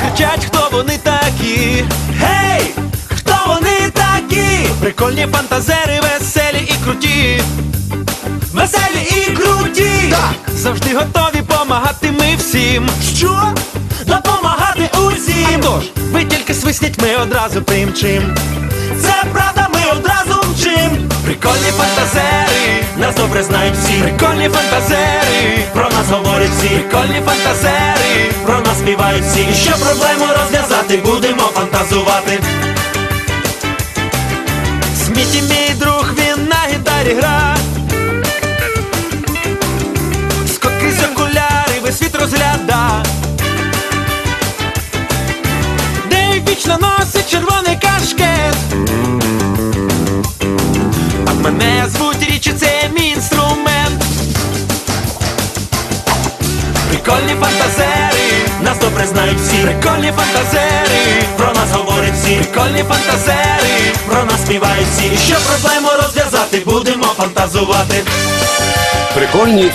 кричать, хто вони такі. Гей! Хто вони такі? Прикольні фантазери, веселі і круті. Веселі і круті! Так! Завжди готові помагати ми всім. Що? Допомагати усім! Тож, ви тільки свисніть, ми одразу примчим. Це правда, ми одразу мчим. Прикольні фантазери, нас добре знають всі. Прикольні фантазери, про нас говорять всі. Прикольні фантазери, про нас співають всі. І що проблему розв'язати, будемо фантазувати. Сміті мій друг, він на гітарі гра. Скоки з окуляри, весь світ розгляда. Дейв вічно носить червоний кашкет. А мене звуть річі, це Прикольні фантазери, нас добре знають всі. Прикольні фантазери, про нас говорять всі. Прикольні фантазери, про нас співають всі. І що проблему розв'язати, будемо фантазувати. Прикольні фантазії.